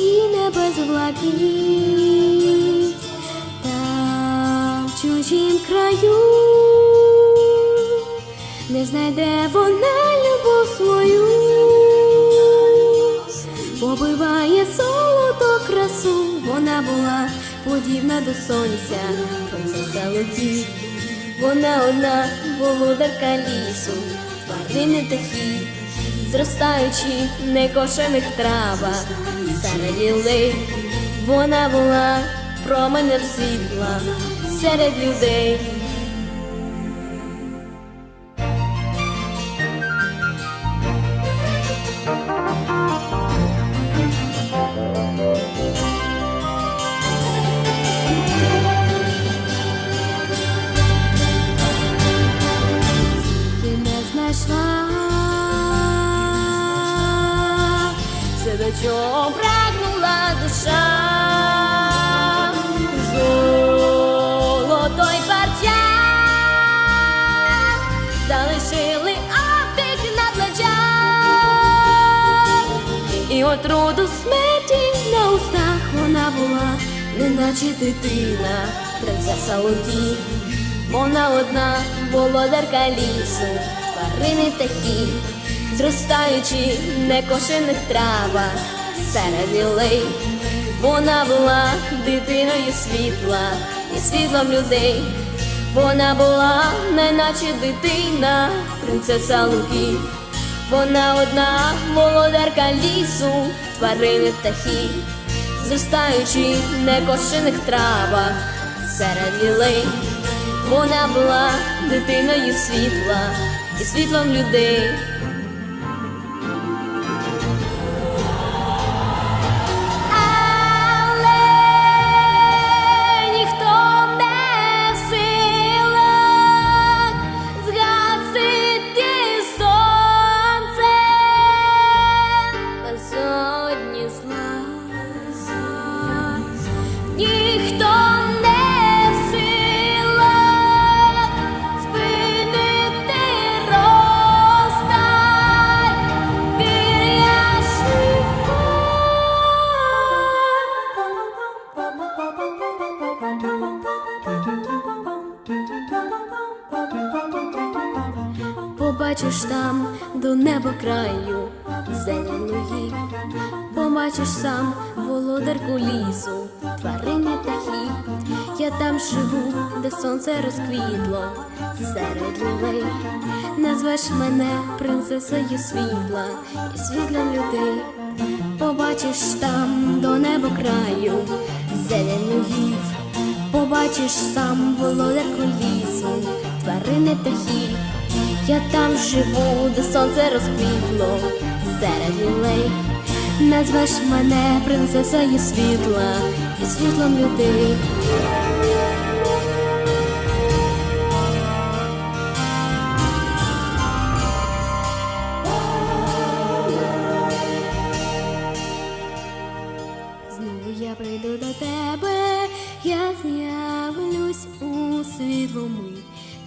і небес блакить, там в чужім краю не знайде вона любов свою, побиває золото красу, вона була подібна до сонця, принцеса Луті. Вона одна володарка лісу, тварини такі, зростаючи некошених травах, серед людей Вона була променем світла серед людей. Все, до чого прагнула душа, золото й залишили опік на плечах, і отруту смерті на устах вона була, неначе дитина, принцеса Луті. Вона одна володарка лісу, тварини такі, зростаючи в некошених травах серед лілей. Вона була дитиною світла і світлом людей. Вона була, неначе дитина, принцеса луків. Вона одна володарка лісу, тварини птахи, зростаючи в некошених травах серед лілей. Вона була дитиною світла і світлом людей. Ніхто Побачиш там до неба краю зелену гір, побачиш сам володарку лісу, тварини птахи. Я там живу, де сонце розквітло, серед лілей. Назвеш мене принцесою світла і світлом людей. Побачиш там до неба краю зелену гір, побачиш сам володарку лісу, тварини птахів. Я там живу, де сонце розквітло серед лілей. Назвеш мене принцесою світла і світлом людей. Знову я прийду до тебе, я з'явлюсь у світлу мить.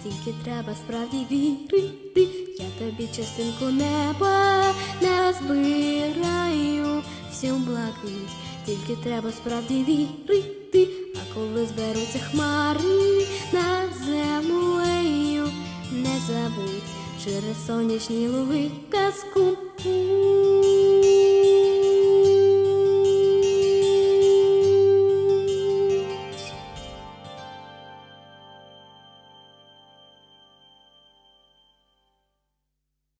Тільки треба справді вірити, я тобі частинку неба назбираю всю блакить. Тільки треба справді вірити, а коли зберуться хмари над землею, не забудь через сонячні луги казку